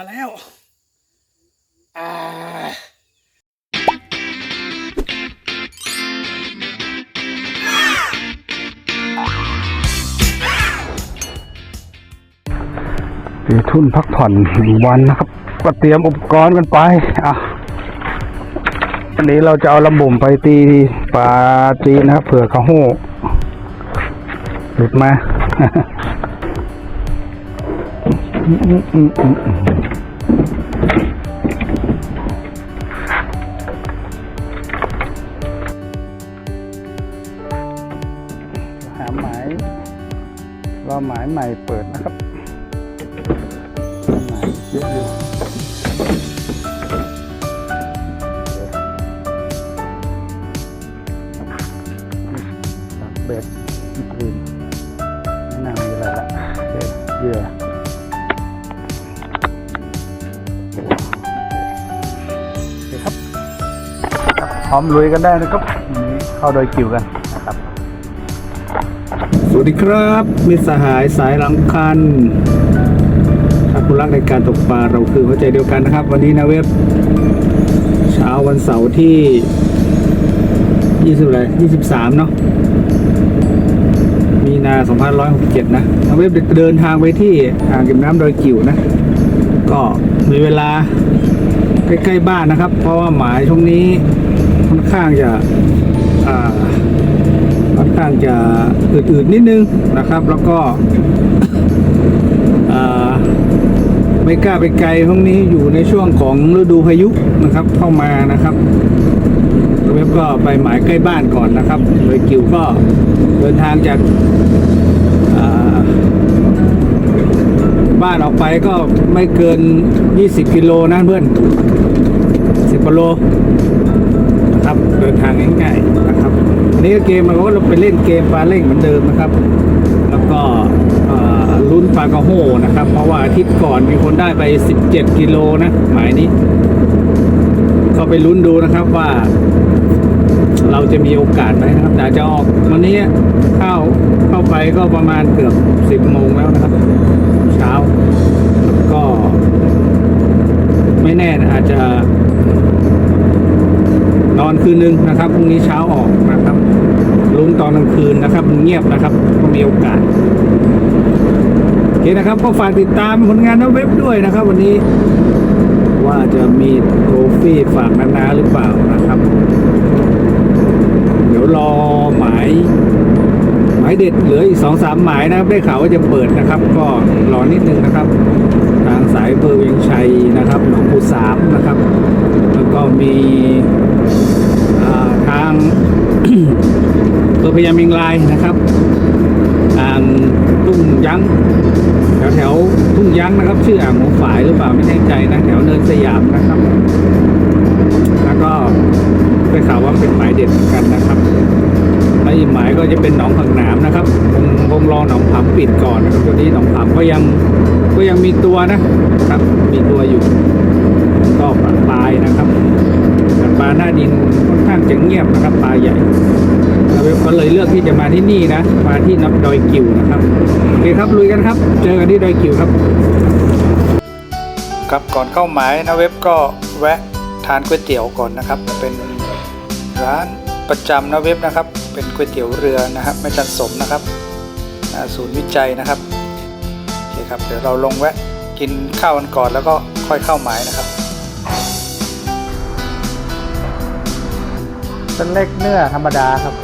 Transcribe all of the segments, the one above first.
มาแล้วอ่าทุ่นพักผ่อนหนึ่งวันนะครับ ก็เตรียมอุปกรณ์กันไปอะวันนี้เราจะเอาลำบุ่มไปตีปลาจีนนะครับเผื่อเขาหู้หลุดมา หาหมายรอหมายใหม่เปิดนะครับ อมลุยกันได้นะครับนี้เข้าโดยกิวกันนะครับ สวัสดีครับมิตรสหายสายลังคันถ้าคุณรักในการตกปลาเราคือหัวใจเดียวกันนะครับ วันนี้นะเว็บเช้าวันเสาร์ที่20อะไร23 เนาะมีนา2567 นะนะเว็บเดินทางไปที่อ่างเก็บน้ำดอยกิ่วนะ ก็มีเวลาใกล้ๆบ้านนะครับ เพราะว่าหมายช่วงนี้ ค่อนข้างจะค่อนข้างจะอืดๆนิดนึงนะครับ แล้วก็ไม่กล้าไปไกลพวกนี้อยู่ในช่วงของฤดูพายุนะครับเข้ามานะครับเว็บก็ไปหมายใกล้บ้านก่อนนะครับโดยกิวก็เดินทางจากบ้านออกไปก็ไม่เกิน 20 กิโลนะเพื่อน 10กิโล ดินทางง่ายๆนะครับอันนี้ก็เกมมันก็เราไปเล่นเกมปลาเล่งเหมือนเดิมนะครับ แล้วก็ลุ้นปลากระโหนะครับ เพราะว่าอาทิตย์ก่อนมีคนได้ไป 17 กิโลนะหมายนี้ ก็ไปลุ้นดูนะครับว่า เราจะมีโอกาสไหมนะครับแต่จะออกวันนี้เข้าเข้าไปก็ประมาณเกือบ 10โมงแล้วนะครับ เช้าแล้วก็ ไม่แน่นะอาจจะ นอนคืนนึงนะครับพรุ่งนี้เช้าออกนะครับลุ้นตอนกลางคืนนะครับ เงียบนะครับก็มีโอกาสโอเคนะครับก็ฝากติดตามผลงานในเว็บด้วยนะครับ วันนี้ว่าจะมีโทฟี่ฝากนานาหรือเปล่านะครับ เดี๋ยวรอหมายหมายเด็ดเหลืออีกสองสามหมายนะครับได้ข่าวว่าจะเปิดนะครับ ก็รอนิดนึงนะครับ ทางสายอำเภอเวียงชัยนะครับหนองปูสามนะครับ ยั้งแถวแถวทุ่งยั้งนะครับ ชื่ออ่างหัวฝายหรือเปล่าไม่แน่ใจนะแถวเนินสยามนะครับ แล้วก็ได้ข่าวว่าเป็นหมายเด็ดเหมือนกันนะครับและอีกหมายก็จะเป็นหนองผักหนามนะครับคงคงรอหนองผำปิดก่อนนะครับตัวนี้หนองผำก็ยังก็ยังมีตัวนะครับ มีตัวอยู่ก็ปลาปลายนะครับปลาหน้าดินค่อนข้าง จะเงียบนะครับปลาใหญ่เราก็เลยเลือกที่จะมาที่นี่นะมาที่นับดอยกิวนะครับโอเคครับลุยกันครับ เจอกันที่ดอยกิวครับครับก่อนเข้าหมายนะเว็บก็แวะทานก๋วยเตี๋ยวก่อนนะครับ เป็นร้านประจำนะเว็บนะครับ เป็นก๋วยเตี๋ยวเรือนะครับแม่จันสมนะครับศูนย์วิจัยนะครับโอเคครับเดี๋ยวเราลงแวะกินข้าวกันก่อนแล้วก็ค่อยเข้าหมายนะครับ เป็นเล็กเนื้อธรรมดาครับ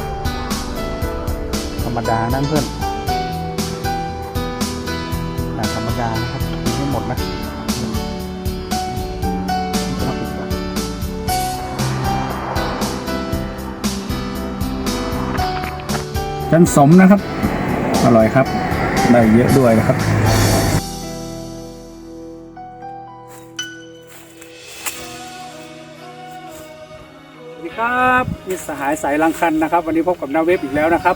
ธรรมดานั่นเพื่อนแบบธรรมดานะครับกินให้หมดนะจันสมนะครับ อร่อยครับ ได้เยอะด้วยนะครับ ครับมิตรสหายสายลังคันนะครับ วันนี้พบกับนาเว็บอีกแล้วนะครับ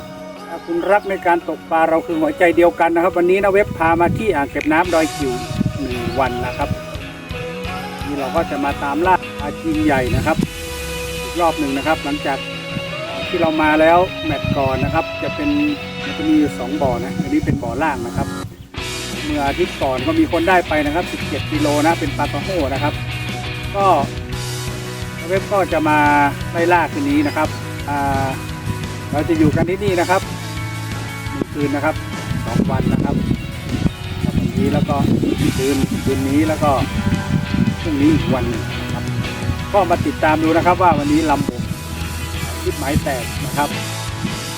คุณรักในการตกปลาเราคือหัวใจเดียวกันนะครับ วันนี้นาเว็บพามาที่อ่างเก็บน้ำดอยกิวหนึ่งวันนะครับนี่เราก็จะมาตามล่าปลาจีนใหญ่นะครับอีกรอบหนึ่งนะครับ หลังจากที่เรามาแล้วแมตช์ก่อนนะครับ จะเป็นมันจะมีอยู่สองบ่อนะอันนี้เป็นบ่อล่างนะครับเมื่ออาทิตย์ก่อนก็มีคนได้ไปนะครับ 17กิโลนะเป็นปลาตะโหนะครับ ก็ เว็บก็จะมาไล่ล่าคืนนี้นะครับเราจะอยู่กันที่นี่นะครับหนึ่งคืนนะครับสองวันนะครับวันนี้แล้วก็คืนคืนนี้แล้วก็พรุ่งนี้อีกวันนึงนะครับ ก็มาติดตามดูนะครับว่าวันนี้ลำบกทิศหมายแตกนะครับ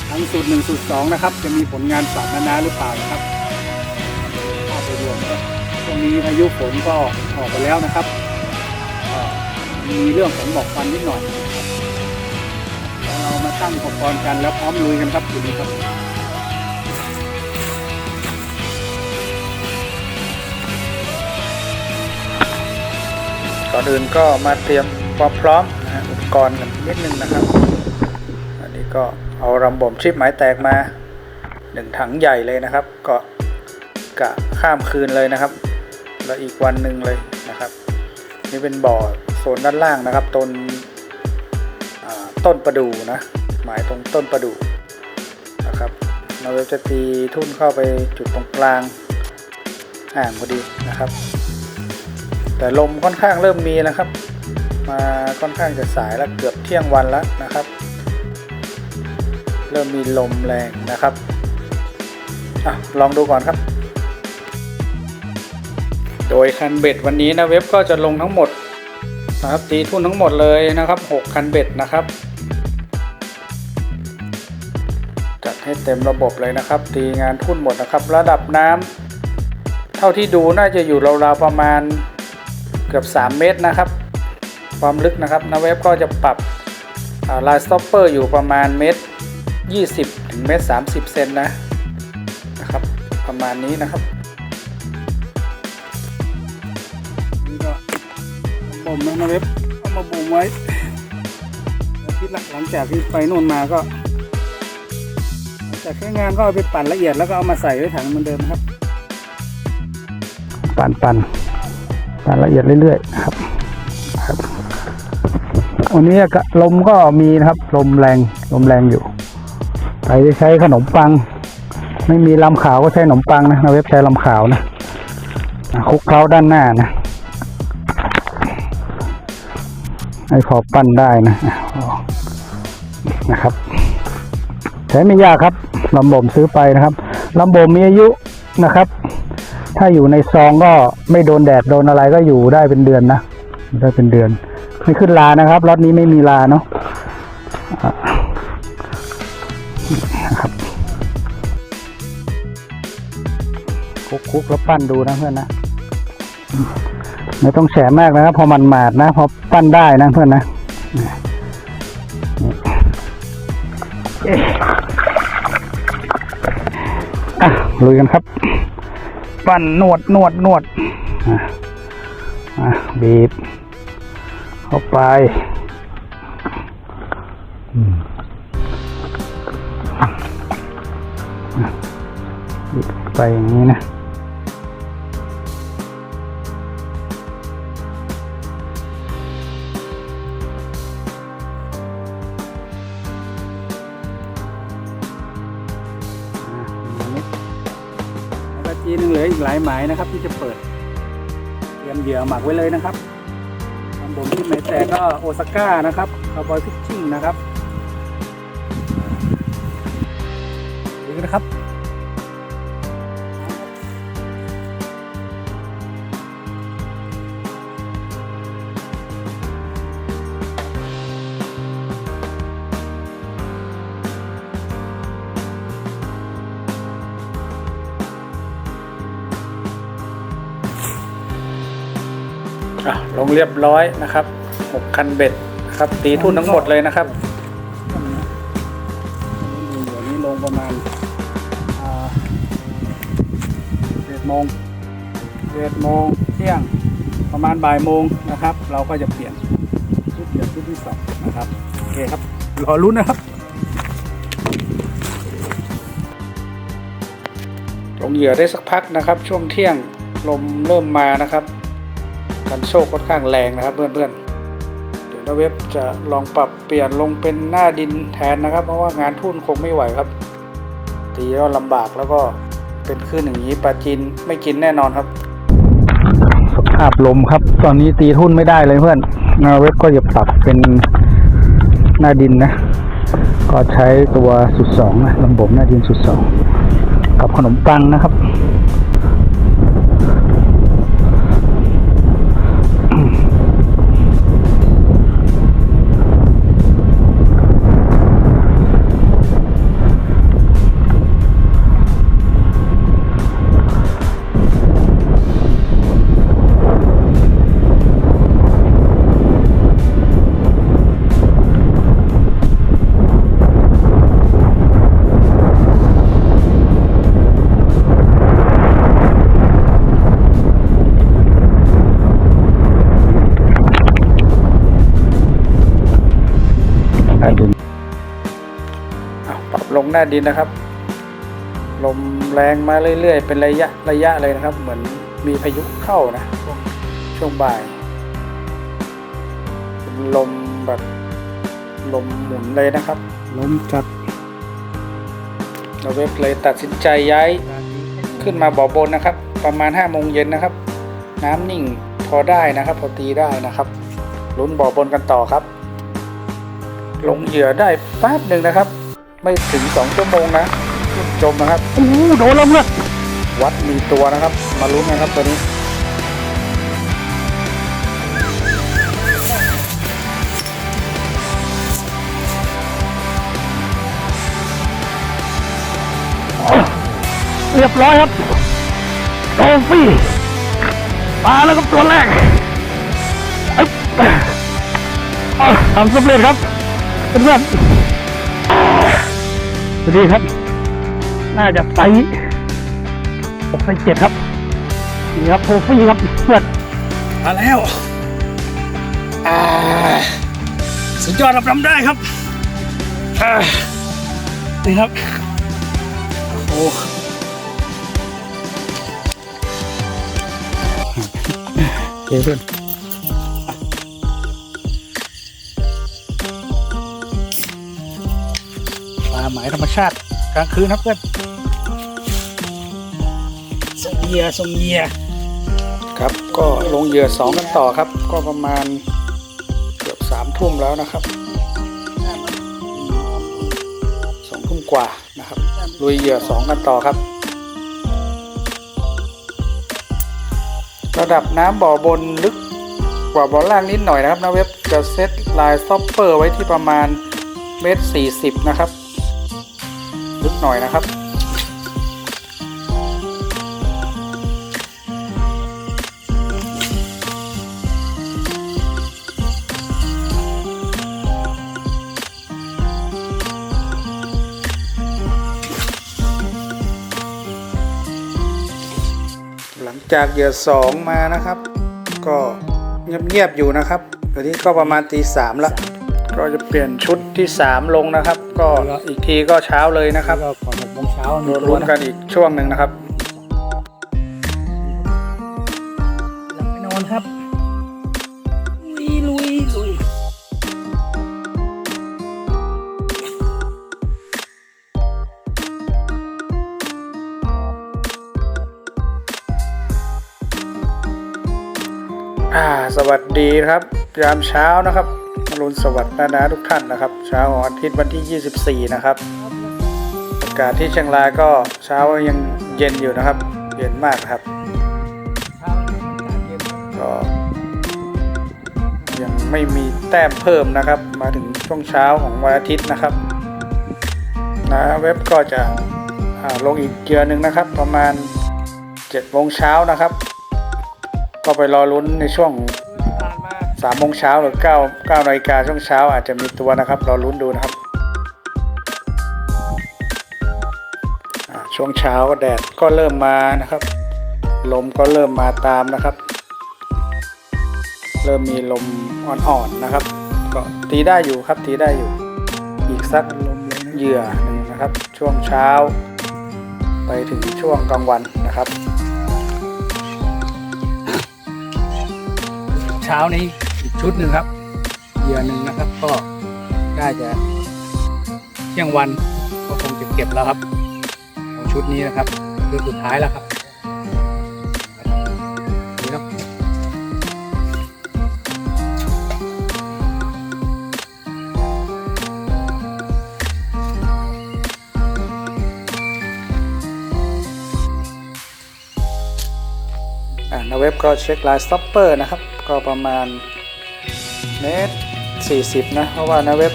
ทั้งสูตรหนึ่งสูตรสองนะครับ จะมีผลงานสัตว์นานาหรือเปล่านะครับภาพรวมก็ช่วงนี้พายุฝนก็ออกไปแล้วนะครับ มีเรื่องของหมอกควันนิดหน่อยเรามาตั้งอุปกรณ์กันแล้วพร้อมลุยกันครับคืนนี้ครับก่อนอื่นก็มาเตรียมความพร้อมนะอุปกรณ์กันนิดนึงนะครับ อันนี้ก็เอารำบ่มชิปหมายแตกมาหนึ่งถังใหญ่เลยนะครับ ก็กะข้ามคืนเลยนะครับ แล้วอีกวันหนึ่งเลยนะครับ นี่เป็นบ่อ โซนด้านล่างนะครับต้นต้นประดู่นะหมายตรงต้นประดู่นะครับเราจะตีทุ่นเข้าไปจุดตรงกลางอ่างพอดีนะครับ แต่ลมค่อนข้างเริ่มมีแล้วครับ มาค่อนข้างจะสายแล้วเกือบเที่ยงวันแล้วนะครับ เริ่มมีลมแรงนะครับอะลองดูก่อนครับ โดยคันเบ็ดวันนี้นะเว็บก็จะลงทั้งหมด นะครับตีทุ่นทั้งหมดเลยนะครับ6คันเบ็ดนะครับ จัดให้เต็มระบบเลยนะครับ ตีงานทุ่นหมดนะครับ ระดับน้ำเท่าที่ดูน่าจะอยู่ราวๆประมาณเกือบ 3 เมตรนะครับ ความลึกนะครับนะเว็บก็จะปรับลายสต็อปเปอร์อยู่ประมาณเมตร 20 ถึงเมตร 30 เซนนะนะครับ ประมาณนี้นะครับ บ่มนะนะเว็บเอามาบ่มไว้อาทิตย์ละหลังจากที่ไปนู่นมาก็หลังจากใช้งานก็เอาไปปั่นละเอียดแล้วก็เอามาใส่ไว้ถังเหมือนเดิมครับ ปั่นปั่นปั่นละเอียดเรื่อยๆครับครับวันนี้ลมก็มีนะครับ ลมแรงลมแรงอยู่ใครจะใช้ขนมปัง ไม่มีลำขาวก็ใช้ขนมปังนะนะเว็บใช้ลำขาวนะคุกเคล้าด้านหน้านะ ให้พอปั้นได้นะนะครับ ใช้ไม่ยากครับลำบ่มซื้อไปนะครับลำบ่มมีอายุนะครับ ถ้าอยู่ในซองก็ไม่โดนแดดโดนอะไรก็อยู่ได้เป็นเดือนนะได้เป็นเดือนไม่ขึ้นลานะครับรถนี้ไม่มีลาเนาะอะนะครับคุกๆแล้วปั้นดูนะเพื่อนนะ ไม่ต้องแฉมากนะครับพอมันหมาดนะพอปั้นได้นะเพื่อนนะนี่เอ๊ะอะลุยกันครับ ปั้นนวดนวดนวดอะอะบีบเข้าไปอืมอะบีบไปอย่างนี้นะ หลายหมายนะครับ ที่จะเปิดเตรียมเหยื่อหมักไว้เลยนะครับทำผมที่ไหนแต่ก็โอซาก้านะครับคาร์บอยฟิชชิ่งนะครับดูนะครับ งเรียบร้อยนะครับหกคันเบ็ดนะครับตีทุ่นทั้งหมดเลยนะครับเดี๋ยวนี้ลงประมาณเจ็ดโมงเจ็ดโมงเที่ยงประมาณบ่ายโมงนะครับ เราก็จะเปลี่ยนชุดเหยื่อชุดที่สองนะครับโอเคครับรอรุ้นนะครับลงเหยื่อได้สักพักนะครับ ช่วงเที่ยงลมเริ่มมานะครับ กันโชคค่อนข้างแรงนะครับเพื่อนๆ เดี๋ยวนาเว็บจะลองปรับเปลี่ยนลงเป็นหน้าดินแทนนะครับ เพราะว่างานทุ่นคงไม่ไหวครับ ตีแล้วลำบากแล้วก็เป็นคลื่นอย่างนี้ปลาจีนไม่กินแน่นอนครับสภาพลมครับ ตอนนี้ตีทุ่นไม่ได้เลยเพื่อนนาเว็บก็จะปรับเป็นหน้าดินนะ ก็ใช้ตัวสุดสองนะลำบบหน้าดินสุดสองกับขนมปังนะครับ หน้าดินอะปรับลงหน้าดินนะครับ ลมแรงมาเรื่อยๆ เป็นระยะระยะเลยนะครับ เหมือนมีพายุเข้านะช่วงช่วงบ่ายเป็นลมแบบลมหมุนเลยนะครับ ลมจัดเราเว็บเลยตัดสินใจย้ายขึ้นมาบ่อบนนะครับ ประมาณ5้าโมงเย็นนะครับ น้ำนิ่งพอได้นะครับ พอตีได้นะครับลุ้นบ่อบนกันต่อครับ ลงเหยื่อได้แป๊บหนึ่งนะครับ ไม่ถึง 2 ชั่วโมงนะจมนะครับโอ้โหโดนแล้วเพื่อนวัดมีตัวนะครับ มาลุ้นนะครับตัวนี้เรียบร้อยครับโดฟี่มาแล้วครับตัวแรกเอ้ยอะทำสำเร็จครับ เพื่อนๆสวัสดีครับ น่าจะไซส์หกไซส์เจ็ดครับนี่ครับโทฟี่ครับเพื่อนมาแล้วอ่าสุดยอดรับรำได้ครับอ่านี่ครับโอ้โอเคเพื่อน หมายธรรมชาติกลางคืนครับเพื่อนส่งเหยื่อส่งเหยื่อครับก็ลงเหยื่อสองกันต่อครับ ก็ประมาณเกือบสามทุ่มแล้วนะครับสองทุ่มกว่านะครับลุยเหยื่อสองกันต่อครับ ระดับน้ำบ่อบนลึกกว่าบ่อล่างนิดหน่อยนะครับนะเว็บจะเซตลายซอปเปอร์ไว้ที่ประมาณเมตรสี่สิบนะครับ ลึกหน่อยนะครับ หลังจากเหยื่อสองมานะครับ ก็เงียบๆอยู่นะครับตอนนี้ก็ประมาณตีสามและ ก็จะเปลี่ยนชุดที่สามลงนะครับ ก็อีกทีก็เช้าเลยนะครับก็ก่อนหกโมงเช้ามีลุ้นกันอีกช่วงหนึ่งนะครับหลับไปนอนครับลุยลุยลุยอ่าสวัสดีครับ ยามเช้านะครับอ รุณสวัสดิ์นานาทุกท่านนะครับเช้าของอาทิตย์วันที่ 24 นะครับอากาศที่เชียงรายก็เช้ายังเย็นอยู่นะครับ เย็นมากครับก็ยังไม่มีแต้มเพิ่มนะครับ มาถึงช่วงเช้าของวันอาทิตย์นะครับนะเว็บก็จะลงอีกเกียร์หนึ่งนะครับ ประมาณ7โมงเช้านะครับ ก็ไปรอลุ้นในช่วง ผ่ามโมงเช้าหรือ9 9นาฬิกาช่วงเช้าอาจจะมีตัวนะครับเรอลุ้นดูนะครับ ช่วงเช้าแดดก็เริ่มมานะครับ ลมก็เริ่มมาตามนะครับ เริ่มมีลมอ่อนๆนะครับ ก็ตีได้อยู่ครับตีได้อยู่ อีกสักลมเหยื่อหนึ่งนะครับ ช่วงเช้า ไปถึงช่วงกลางวันนะครับ เช้านี้ ชุดหนึ่งครับเหยื่อหนึ่งนะครับ ก็ได้จะเที่ยงวันก็คงจะเก็บแล้วครับเอาชุดนี้นะครับคืนสุดท้ายแล้วครับนี่ครับอ่าในเว็บก็เช็คลายสต็อปเปอร์นะครับ ก็ประมาณ เมตร40นะ เพราะว่าในเว็บ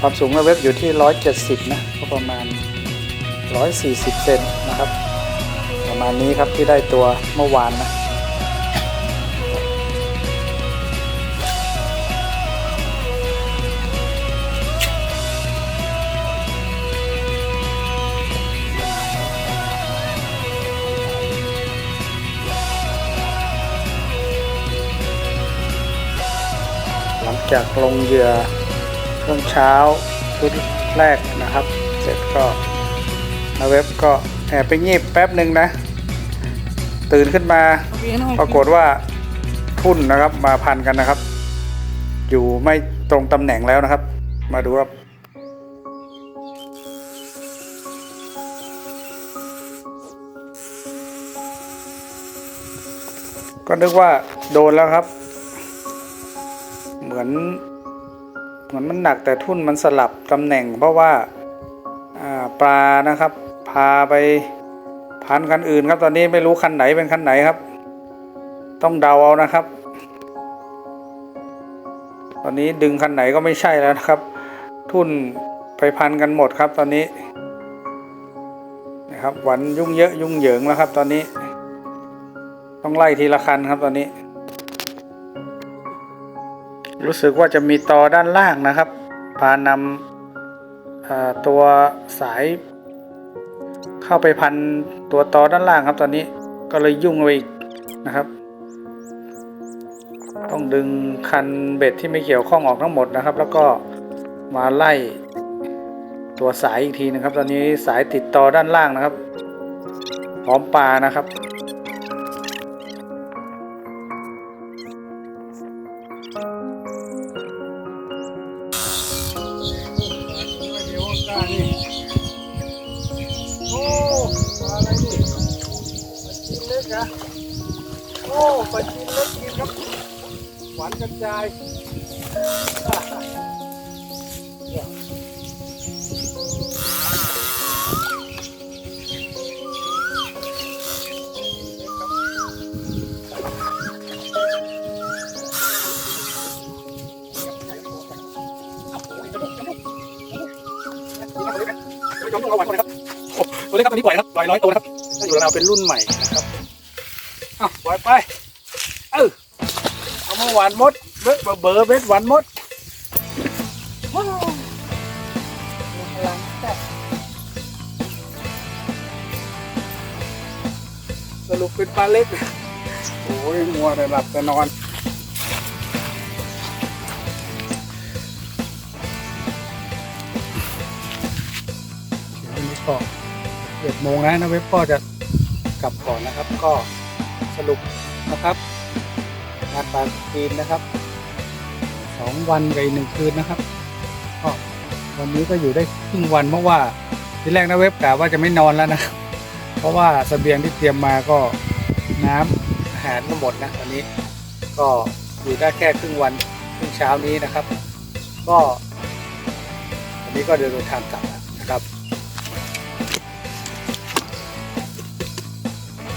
ความสูงในเว็บอยู่ที่170นะก็ประมาณ140เซนนะครับ ประมาณนี้ครับที่ได้ตัวเมื่อวานนะ จากลงเหยื่อช่วงเช้าชุดแรกนะครับ เสร็จก็นาเว็บก็แอบไปงีบแป๊บหนึ่งนะ ตื่นขึ้นมาปรากฏว่าทุ่นนะครับมาพันกันนะครับ อยู่ไม่ตรงตำแหน่งแล้วนะครับ มาดูครับก็นึกว่าโดนแล้วครับ มือนเหมือนมันหนักแต่ทุ่นมันสลับตำแหน่ง เพราะว่าอ่าปลานะครับ พาไปพันคันอื่นครับ ตอนนี้ไม่รู้คันไหนเป็นคันไหนครับ ต้องเดาเอานะครับ ตอนนี้ดึงคันไหนก็ไม่ใช่แล้วนะครับ ทุ่นไปพันกันหมดครับตอนนี้นะครับหวันยุ่งเยอะยุ่งเหยิงแล้วครับ ตอนนี้ ต้องไล่ทีละคันครับตอนนี้ รู้สึกว่าจะมีตอด้านล่างนะครับ พานำตัวสาย เข้าไปพันตัวตอด้านล่างครับ ตอนนี้ก็เลยยุ่งไปอีกนะครับ ต้องดึงคันเบ็ดที่ไม่เกี่ยวข้องออกทั้งหมดนะครับ แล้วก็มาไล่ตัวสายอีกทีนะครับ ตอนนี้สายติดต่อด้านล่างนะครับ พร้อมปลานะครับ โอ้ปลาอะไรนี่ปลาจีนเล็กนะโอ้ปลาจีนเล็กกินครับหวานกระจายเนี่ย ตัวเล็กครับตอนนี้ปล่อยครับปล่อยร้อยตัวนะครับถ้าอยู่เราเป็นรุ่นใหม่นะครับอ้าวปล่อยไป เออเอามาหวานมดเบอร์เบอร์เบ็ดหวานมดว้าวมีพลังแซ่บสรุปเป็นปลาเล็ก โอ้ยมัวแต่หลับแต่นอน ก็เจ็ดโมงแล้วนะเว็บก็จะกลับก่อนนะครับ ก็สรุปนะครับงานปาจีนนะครับสองวันกับอีกหนึ่งคืนนะครับก็วันนี้ก็อยู่ได้ครึ่งวันเพราะว่าที่แรกนะเว็บกะว่าจะไม่นอนแล้วนะ เพราะว่าเสบียงที่เตรียมมาก็น้ำอาหารก็หมดนะวันนี้ ก็อยู่ได้แค่ครึ่งวันครึ่งเช้านี้นะครับ ก็วันนี้ก็เดินทางกลับ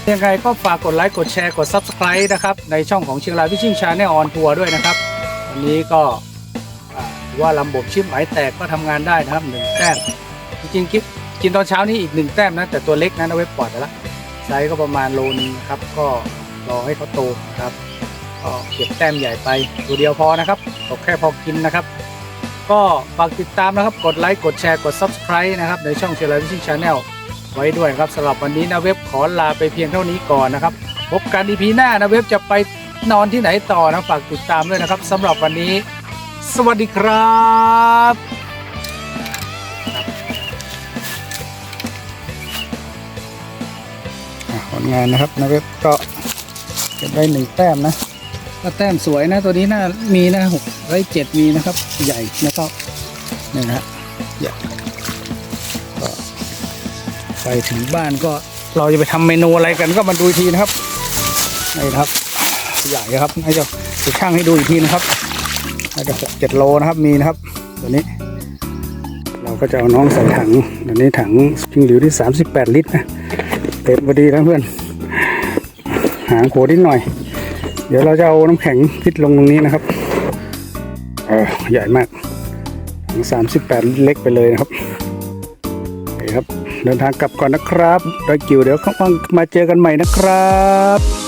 ยังไงก็ฝากกดไลค์กดแชร์กด Subscribe นะครับ ในช่องของเชียงรายวิชิงชาแนลออนทัวร์ด้วยนะครับ วันนี้ก็ว่าลำบบชิปหมายแตกก็ทำงานได้นะครับหนึ่งแต้มจริงๆคิดกินตอนเช้านี้อีกหนึ่งแต้มนะ แต่ตัวเล็กนะเว็บปลอดไปละไซส์ก็ประมาณโลนึงครับ ก็รอให้เขาโตนะครับก็เก็บแต้มใหญ่ไปตัวเดียวพอนะครับตกแค่พอกินนะครับ ก็ฝากติดตามนะครับ กดไลค์กดแชร์กด Subscribe นะครับในช่องเชียร์ไลฟ์วิชิงชาแนล ไว้ด้วยครับสำหรับวันนี้นะเว็บขอลาไปเพียงเท่านี้ก่อนนะครับ พบกันอีพีหน้านะเว็บจะไปนอนที่ไหนต่อนะฝากติดตามด้วยนะครับสำหรับวันนี้ สวัสดีครับผลงานนะครับนะเว็บก็เก็บได้หนึ่งแต้มนะก็แต้มสวยนะ ตัวนี้น่ามีนะหกร้อยเจ็ดมีนะครับ ใหญ่แล้วก็นี่นะฮะใหญ่ก็ ไปถึงบ้านก็เราจะไปทำเมนูอะไรกันก็มาดูทีนะครับนี่นะครับใหญ่ครับให้เจะจะช่างให้ดูอีกทีนะครับน่าจะหกเจ็ดโลนะครับมีนะครับตัวนี้ เราก็จะเอาน้องใส่ถังอันนี้ถังสปริงหลิวที่38ลิตรนะเต็มพอดีแล้วเพื่อน หางโขนิดหน่อย เดี๋ยวเราจะเอาน้ำแข็งพิดลงตรงนี้นะครับเออใหญ่มากถัง38เล็กไปเลยนะครับ เดินทางกลับก่อนนะครับดอยกิวเดี๋ยวมาเจอกันใหม่นะครับ